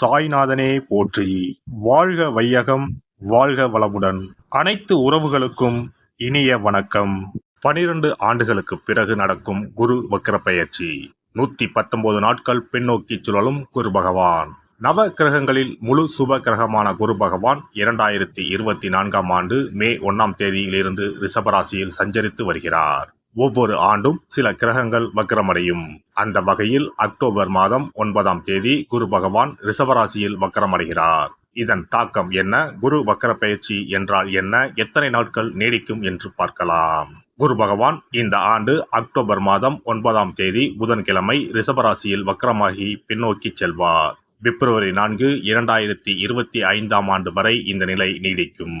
சாய்நாதனே போற்றி. வாழ்க வையகம் வாழ்க வளமுடன். அனைத்து உறவுகளுக்கும் இனிய வணக்கம். பனிரெண்டு ஆண்டுகளுக்கு பிறகு நடக்கும் குரு வக்கர பயிற்சி. நூத்தி பத்தொன்பது நாட்கள் பின்னோக்கி சுழலும் குரு பகவான். நவ கிரகங்களில் முழு சுப கிரகமான குரு பகவான் இரண்டாயிரத்தி இருபத்தி நான்காம் ஆண்டு மே ஒன்னாம் தேதியிலிருந்து ரிஷபராசியில் சஞ்சரித்து வருகிறார். ஒவ்வொரு ஆண்டும் சில கிரகங்கள் வக்கரமடையும் அந்த வகையில் அக்டோபர் மாதம் ஒன்பதாம் தேதி குரு பகவான் ரிஷபராசியில் வக்கரமடைகிறார் இதன் தாக்கம் என்ன? குரு வக்கர பயிற்சி என்றால் என்ன? எத்தனை நாட்கள் நீடிக்கும் என்று பார்க்கலாம். குரு பகவான் இந்த ஆண்டு அக்டோபர் மாதம் ஒன்பதாம் தேதி புதன்கிழமை ரிஷபராசியில் வக்கரமாகி பின்னோக்கி செல்வார். பிப்ரவரி நான்கு இரண்டாயிரத்தி இருபத்தி ஐந்தாம் ஆண்டு வரை இந்த நிலை நீடிக்கும்.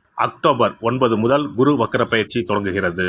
அக்டோபர் ஒன்பது முதல் குரு வக்கர பயிற்சி தொடங்குகிறது.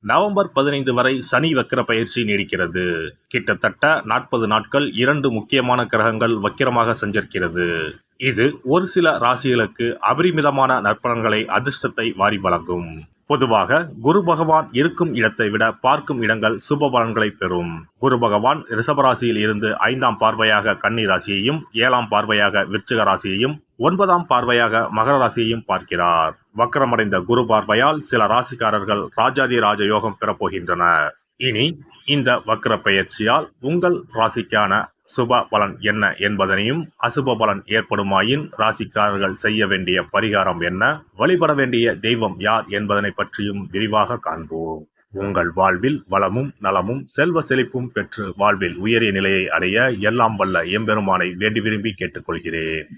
நவம்பர் பதினைந்து வரை சனி வக்கர பயிற்சி நீடிக்கிறது. கிட்டத்தட்ட நாற்பது நாட்கள் இரண்டு முக்கியமான கிரகங்கள் வக்கிரமாக சஞ்சரிக்கிறது. இது ஒரு சில ராசிகளுக்கு அபரிமிதமான நற்பலன்களை அதிர்ஷ்டத்தை வாரி வழங்கும். பொதுவாக குரு பகவான் இருக்கும் இடத்தை விட பார்க்கும் இடங்கள் சுப பலன்களை பெறும். குரு பகவான் ரிஷபராசியில் இருந்து ஐந்தாம் பார்வையாக கன்னி ராசியையும் ஏழாம் பார்வையாக விருச்சிக ராசியையும் ஒன்பதாம் பார்வையாக மகர ராசியையும் பார்க்கிறார். வக்கரமடைந்த குரு பார்வையால் சில ராசிக்காரர்கள் ராஜாதி ராஜ யோகம் பெறப்போகின்றனர். இனி இந்த வக்ர பயிற்சியால் உங்கள் ராசிக்கான சுப பலன் என்ன என்பதனையும் அசுப பலன் ஏற்படுமாயின் ராசிக்காரர்கள் செய்ய வேண்டிய பரிகாரம் என்ன? வழிபட வேண்டிய தெய்வம் யார் என்பதனை பற்றியும் விரிவாக காண்போம். உங்கள் வாழ்வில் வளமும் நலமும் செல்வ செழிப்பும் பெற்று வாழ்வில் உயரிய நிலையை அடைய எல்லாம் வல்ல எம்பெருமானை வேண்டி விரும்பி கேட்டுக்கொள்கிறேன்.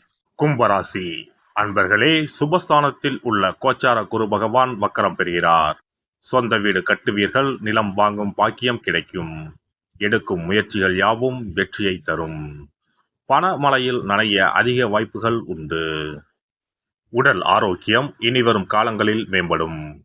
கும்பராசி. அன்பர்களே சுபஸ்தானத்தில் உள்ள கோச்சார குரு பகவான் வக்கரம் பெறுகிறார். சொந்த வீடு கட்டுவீர்கள் நிலம் வாங்கும் பாக்கியம் கிடைக்கும். எடுக்கும் முயற்சிகள் யாவும் வெற்றியை தரும். பணமழையில் நனைய அதிக வாய்ப்புகள் உண்டு. உடல் ஆரோக்கியம் இனிவரும் காலங்களில் மேம்படும்.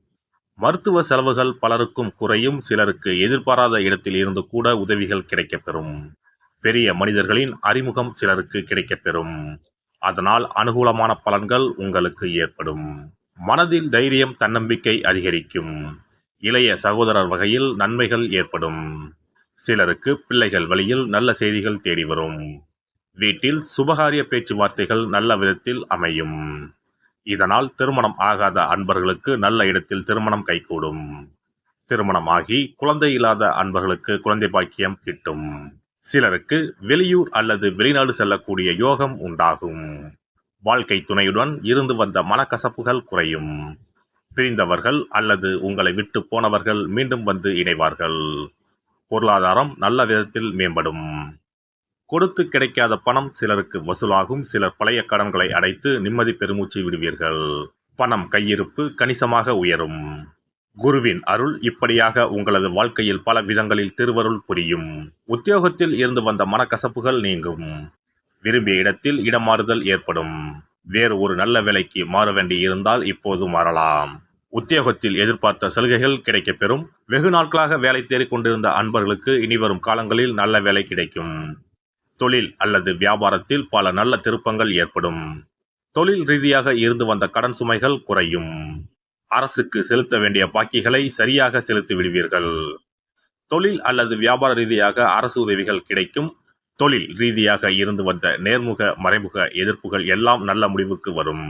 மருத்துவ செலவுகள் பலருக்கும் குறையும் சிலருக்கு எதிர்பாராத இடத்தில் இருந்து கூட உதவிகள் கிடைக்கப்பெறும். பெரிய மனிதர்களின் அறிமுகம் சிலருக்கு கிடைக்கப்பெறும். அதனால் அனுகூலமான பலன்கள் உங்களுக்கு ஏற்படும். மனதில் தைரியம் தன்னம்பிக்கை அதிகரிக்கும். இளைய சகோதரர் வகையில் நன்மைகள் ஏற்படும். சிலருக்கு பிள்ளைகள் வழியில் நல்ல செய்திகள் தேடி வரும். வீட்டில் சுபகாரிய பேச்சுவார்த்தைகள் நல்ல விதத்தில் அமையும். இதனால் திருமணம் ஆகாத அன்பர்களுக்கு நல்ல இடத்தில் திருமணம் கைகூடும். திருமணம் ஆகி குழந்தை இல்லாத அன்பர்களுக்கு குழந்தை பாக்கியம் கிட்டும். சிலருக்கு வெளியூர் அல்லது வெளிநாடு செல்லக்கூடிய யோகம் உண்டாகும். வாழ்க்கை துணையுடன் இருந்து வந்த மனக்கசப்புகள் குறையும். பிரிந்தவர்கள் அல்லது உங்களை விட்டு போனவர்கள் மீண்டும் வந்து இணைவார்கள். பொருளாதாரம் நல்ல விதத்தில் மேம்படும். கொடுத்து கிடைக்காத பணம் சிலருக்கு வசூலாகும். சிலர் பழைய கடன்களை அடைத்து நிம்மதி பெருமூச்சு விடுவீர்கள். பணம் கையிருப்பு கணிசமாக உயரும். குருவின் அருள் இப்படியாக உங்களது வாழ்க்கையில் பல விதங்களில் திருவருள் புரியும். உத்தியோகத்தில் இருந்து வந்த மனக்கசப்புகள் நீங்கும். விரும்பிய இடத்தில் இடமாறுதல் ஏற்படும். வேறு ஒரு நல்ல வேலைக்கு மாற வேண்டி இருந்தால் இப்போது மாறலாம். உத்தியோகத்தில் எதிர்பார்த்த சலுகைகள் கிடைக்கப்பெறும் வெகு நாட்களாக வேலை தேடிக்கொண்டிருந்த அன்பர்களுக்கு இனி வரும் காலங்களில் நல்ல வேலை கிடைக்கும். தொழில் அல்லது வியாபாரத்தில் பல நல்ல திருப்பங்கள் ஏற்படும். தொழில் ரீதியாக இருந்து வந்த கடன் சுமைகள் குறையும். அரசுக்கு செலுத்த வேண்டிய பாக்கிகளை சரியாக செலுத்தி விடுவீர்கள். தொழில் அல்லது வியாபார ரீதியாக அரசு உதவிகள் கிடைக்கும். தொழில் ரீதியாக இருந்து வந்த நேர்முக மறைமுக எதிர்ப்புகள் எல்லாம் நல்ல முடிவுக்கு வரும்.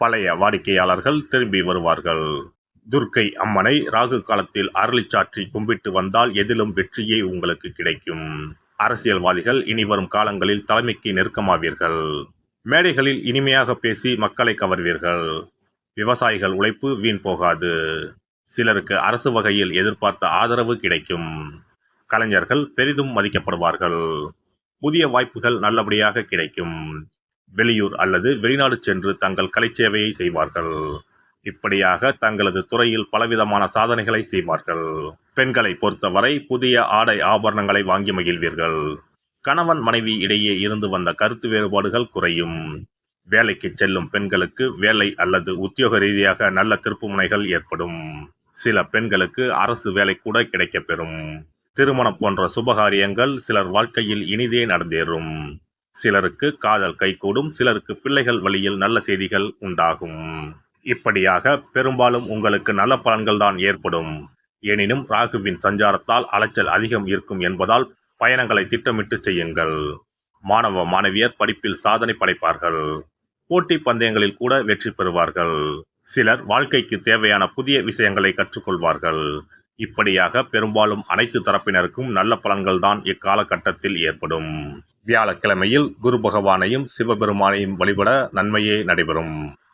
பழைய வாடிக்கையாளர்கள் திரும்பி வருவார்கள். துர்க்கை அம்மனை ராகு காலத்தில் அருளிச்சாற்றி கும்பிட்டு வந்தால் எதிலும் வெற்றியே உங்களுக்கு கிடைக்கும். அரசியல்வாதிகள் இனி வரும் காலங்களில் தலைமைக்கு நெருக்கமாவீர்கள். மேடைகளில் இனிமையாக பேசி மக்களை கவர்வீர்கள். விவசாயிகள் உழைப்பு வீண் போகாது. சிலருக்கு அரசு வகையில் எதிர்பார்த்த ஆதரவு கிடைக்கும். கலைஞர்கள் பெரிதும் மதிக்கப்படுவார்கள். புதிய வாய்ப்புகள் நல்லபடியாக கிடைக்கும். வெளியூர் அல்லது வெளிநாடு சென்று தங்கள் கலைச்சேவையை செய்வார்கள். இப்படியாக தங்களது துறையில் பலவிதமான சாதனைகளை செய்வார்கள். பெண்களை பொறுத்தவரை புதிய ஆடை ஆபரணங்களை வாங்கி மகிழ்வீர்கள். கணவன் மனைவி இடையே இருந்து வந்த கருத்து வேறுபாடுகள் குறையும். வேலைக்கு செல்லும் பெண்களுக்கு வேலை அல்லது உத்தியோக ரீதியாக நல்ல திருப்புமுனைகள் ஏற்படும். சில பெண்களுக்கு அரசு வேலை கூட கிடைக்கப்பெறும். திருமணம் போன்ற சுபகாரியங்கள் சிலர் வாழ்க்கையில் இனிதே நடந்தேறும். சிலருக்கு காதல் கைகூடும் சிலருக்கு பிள்ளைகள் வழியில் நல்ல செய்திகள் உண்டாகும். இப்படியாக பெரும்பாலும் உங்களுக்கு நல்ல பலன்கள் தான் ஏற்படும். எனினும் ராகுவின் சஞ்சாரத்தால் அலைச்சல் அதிகம் இருக்கும் என்பதால் பயணங்களை திட்டமிட்டு செய்யுங்கள். மாணவ மாணவியர் படிப்பில் சாதனை படைப்பார்கள். போட்டி பந்தயங்களில் கூட வெற்றி பெறுவார்கள். சிலர் வாழ்க்கைக்கு தேவையான புதிய விஷயங்களை கற்றுக்கொள்வார்கள். இப்படியாக பெரும்பாலும் அனைத்து தரப்பினருக்கும் நல்ல பலன்கள் தான் இக்காலகட்டத்தில் ஏற்படும். வியாழக்கிழமையில் குரு பகவானையும் சிவபெருமானையும் வழிபட நன்மையே நடைபெறும்.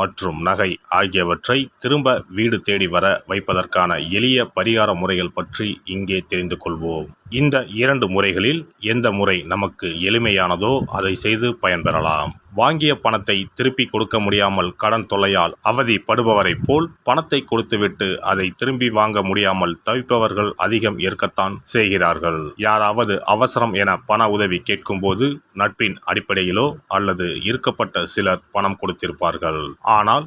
மற்றும் நகை ஆகியவற்றை திரும்ப வீடு தேடி வர வைப்பதற்கான எளிய பரிகார முறைகள் பற்றி இங்கே தெரிந்து கொள்வோம். இந்த இரண்டு முறைகளில் எந்த முறை நமக்கு எளிமையானதோ அதை செய்து பயன்பெறலாம். வாங்கிய பணத்தை திருப்பி கொடுக்க முடியாமல் கடன் தொல்லையால் அவதிப்படுபவரைப் போல் பணத்தை கொடுத்துவிட்டு அதை திரும்பி வாங்க முடியாமல் தவிப்பவர்கள் அதிகம் இருக்கத்தான் செய்கிறார்கள். யாராவது அவசரம் என பண உதவி கேட்கும்போது நட்பின் அடிப்படையிலோ அல்லது இருக்கப்பட்ட சிலர் பணம் கொடுத்திருப்பார்கள். ஆனால்